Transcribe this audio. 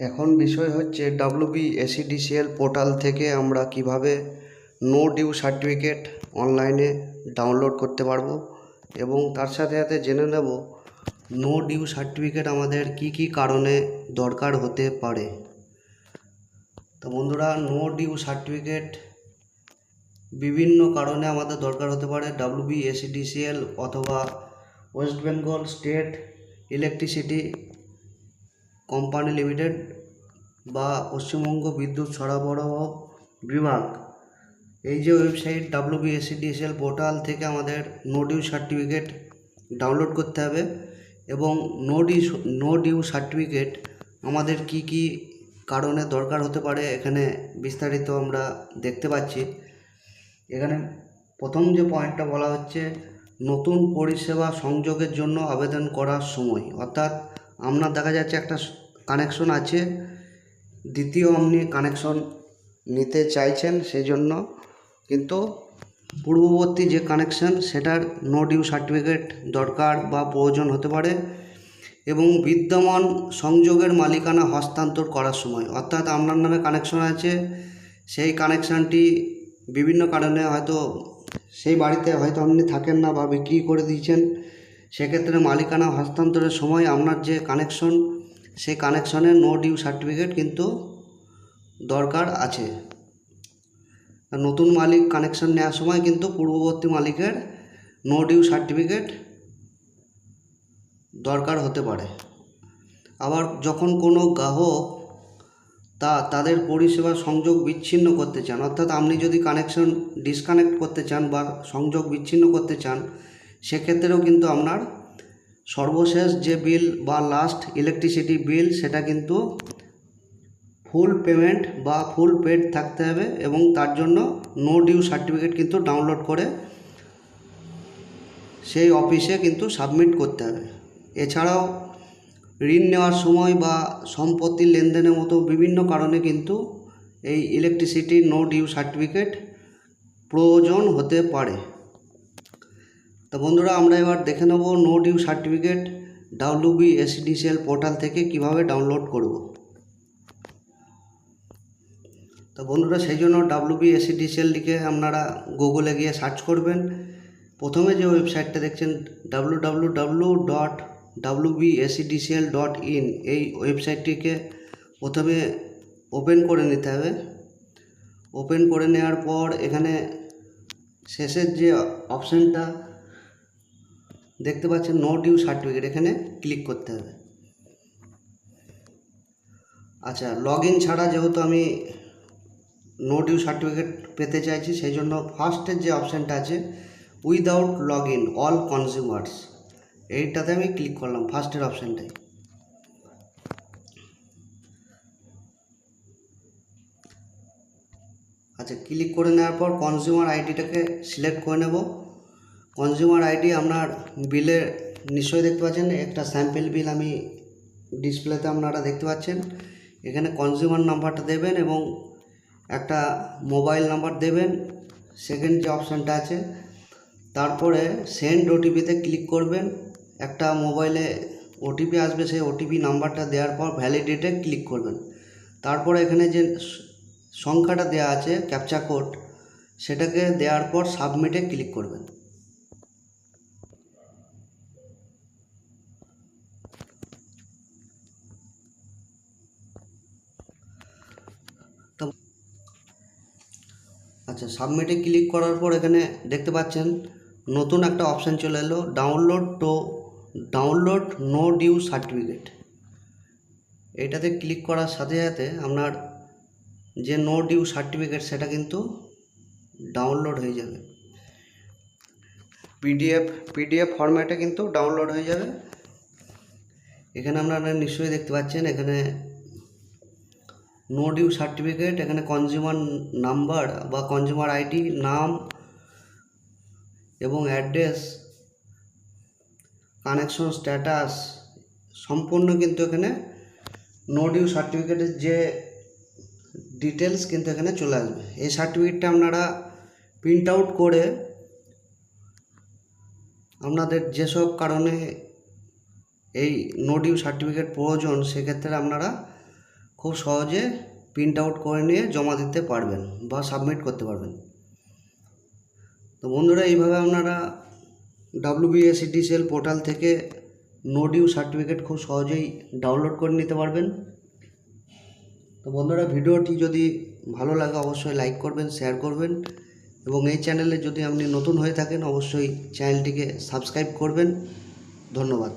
এখন বিষয় হচ্ছে ডাব্লিউবি এসিডিসিএল পোর্টাল থেকে আমরা কীভাবে নো ডিউ সার্টিফিকেট অনলাইনে ডাউনলোড করতে পারব এবং তার সাথে সাথে জেনে নেব নো ডিউ সার্টিফিকেট আমাদের কি কি কারণে দরকার হতে পারে। তো বন্ধুরা নো ডিউ সার্টিফিকেট বিভিন্ন কারণে আমাদের দরকার হতে পারে ডাব্লিউবি এসিডিসিএল অথবা West Bengal state electricity company limited বা পশ্চিমবঙ্গ বিদ্যুৎ সরবরাহ বিভাগ। এই যে ওয়েবসাইট ডাব্লিউবিএসিডিএসএল পোর্টাল থেকে আমাদের নো ডিউ সার্টিফিকেট ডাউনলোড করতে হবে এবং no due no due certificate আমাদের কি কি কারণে দরকার হতে পারে এখানে বিস্তারিত আমরা দেখতে পাচ্ছি। এখানে প্রথম যে পয়েন্টটা বলা হচ্ছে, নতুন পরিষেবা সংযোগের জন্য আবেদন করার সময়, অর্থাৎ আপনার দেখা যাচ্ছে একটা কানেকশন আছে। দ্বিতীয় আপনি কানেকশন নিতে চাইছেন সেই জন্য কিন্তু পূর্ববর্তী যে কানেকশন সেটার নো ডিউ সার্টিফিকেট দরকার বা প্রয়োজন হতে পারে এবং বিদ্যমান সংযোগের মালিকানা হস্তান্তর করার সময়। অর্থাৎ আপনার নামে কানেকশন আছে, সেই কানেকশানটি বিভিন্ন কারণে হয়তো সেই বাড়িতে হয়তো আপনি থাকেন না বা বিক্রি করে দিয়েছেন। সেক্ষেত্রে মালিকানা হস্তান্তরের সময় আপনার যে কানেকশন সেই কানেকশনের নো ডিউ সার্টিফিকেট কিন্তু দরকার আছে। নতুন মালিক কানেকশন নেওয়ার সময় কিন্তু পূর্ববর্তী মালিকের নো ডিউ সার্টিফিকেট দরকার হতে পারে। আবার যখন কোনো গ্রাহক তা তাদের পরিষেবা সংযোগ বিচ্ছিন্ন করতে চান, অর্থাৎ আপনি যদি কানেকশন ডিসকানেক্ট করতে চান বা সংযোগ বিচ্ছিন্ন করতে চান সেক্ষেত্রেও কিন্তু আপনার সর্বশেষ যে বিল বা লাস্ট ইলেকট্রিসিটি বিল সেটা কিন্তু ফুল পেমেন্ট বা ফুল পেড থাকতে হবে এবং তার জন্য নো ডিউ সার্টিফিকেট কিন্তু ডাউনলোড করে সেই অফিসে কিন্তু সাবমিট করতে হবে। এছাড়াও ঋণ নেওয়ার সময় বা সম্পত্তি লেনদেনের মতো বিভিন্ন কারণে কিন্তু এই ইলেকট্রিসিটি নো ডিউ সার্টিফিকেট প্রয়োজন হতে পারে। তো বন্ধুরা, আমরা এবার দেখে নেব no due certificate WB SDCL portal থেকে কীভাবে ডাউনলোড করব। তো বন্ধুরা, সেই জন্য ডাব্লিউবি এসিডিসিএল লিখে আপনারা গুগলে গিয়ে সার্চ করবেন। প্রথমে যে ওয়েবসাইটটা দেখছেন W W W dot WBSEDCL dot in এই ওয়েবসাইটটিকে প্রথমে ওপেন করে নিতে হবে। ওপেন করে নেওয়ার পর এখানে শেষের যে অপশানটা দেখতে পাচ্ছেন নো ডিউ সার্টিফিকেট এখানে ক্লিক করতে হবে। আচ্ছা লগ ইন ছাড়া যেহেতু আমি নো ডিউ সার্টিফিকেট পেতে চাইছি, সেই জন্য ফার্স্টের যে অপশানটা আছে without log in all consumers এইটাতে আমি ক্লিক করলাম ফার্স্টের অপশানটাই আচ্ছা ক্লিক করে নেওয়ার পর কনজিউমার আইডিটাকে সিলেক্ট করে নেব। কনজিউমার আইডি আপনার বিলে নিশ্চয়ই দেখতে পাচ্ছেন, একটা স্যাম্পেল বিল আমি ডিসপ্লেতে আপনারা দেখতে পাচ্ছেন। এখানে কনজিউমার নাম্বারটা দেবেন এবং একটা মোবাইল নাম্বার দেবেন সেকেন্ড যে অপশানটা আছে। তারপরে সেন্ড ওটিপিতে ক্লিক করবেন, একটা মোবাইলে ওটিপি আসবে, সেই ওটিপি নাম্বারটা দেওয়ার পর ভ্যালিডেটে ক্লিক করবেন। তারপরে এখানে যে সংখ্যাটা দেওয়া আছে ক্যাপচা কোড সেটাকে দেওয়ার পর সাবমিটে ক্লিক করবেন। আচ্ছা সাবমিটে ক্লিক করার পর এখানে দেখতে পাচ্ছেন নতুন একটা অপশান চলে এলো download to download no due certificate এটাতে ক্লিক করার সাথে সাথে আপনার যে নো ডিউ সার্টিফিকেট সেটা কিন্তু ডাউনলোড হয়ে যাবে। পিডিএফ পিডিএফ ফরম্যাটে কিন্তু ডাউনলোড হয়ে যাবে। এখানে আপনারা নিশ্চয়ই দেখতে পাচ্ছেন, এখানে নো ডিউ সার্টিফিকেট এখানে কনজিউমার নাম্বার বা কনজিউমার আইডি নাম এবং অ্যাড্রেস কানেকশন স্ট্যাটাস সম্পূর্ণ কিন্তু এখানে নো ডিউ সার্টিফিকেটের যে ডিটেলস কিন্তু এখানে চলে আসবে। এই সার্টিফিকেটটা আপনারা প্রিন্ট আউট করে আপনাদের যেসব কারণে এই নো ডিউ সার্টিফিকেট প্রয়োজন, সেক্ষেত্রে আপনারা খুব সহজে প্রিন্ট আউট করে নিয়ে জমা দিতে পারবেন বা সাবমিট করতে পারবেন। তো বন্ধুরা, এইভাবে আপনারা ডাব্লিউবিএসিডিসিএল পোর্টাল থেকে নো ডিউ সার্টিফিকেট খুব সহজেই ডাউনলোড করে নিতে পারবেন। তো বন্ধুরা, ভিডিওটি যদি ভালো লাগে অবশ্যই লাইক করবেন শেয়ার করবেন এবং এই চ্যানেলে যদি আপনি নতুন হয়ে থাকেন, অবশ্যই চ্যানেলটিকে সাবস্ক্রাইব করবেন। ধন্যবাদ।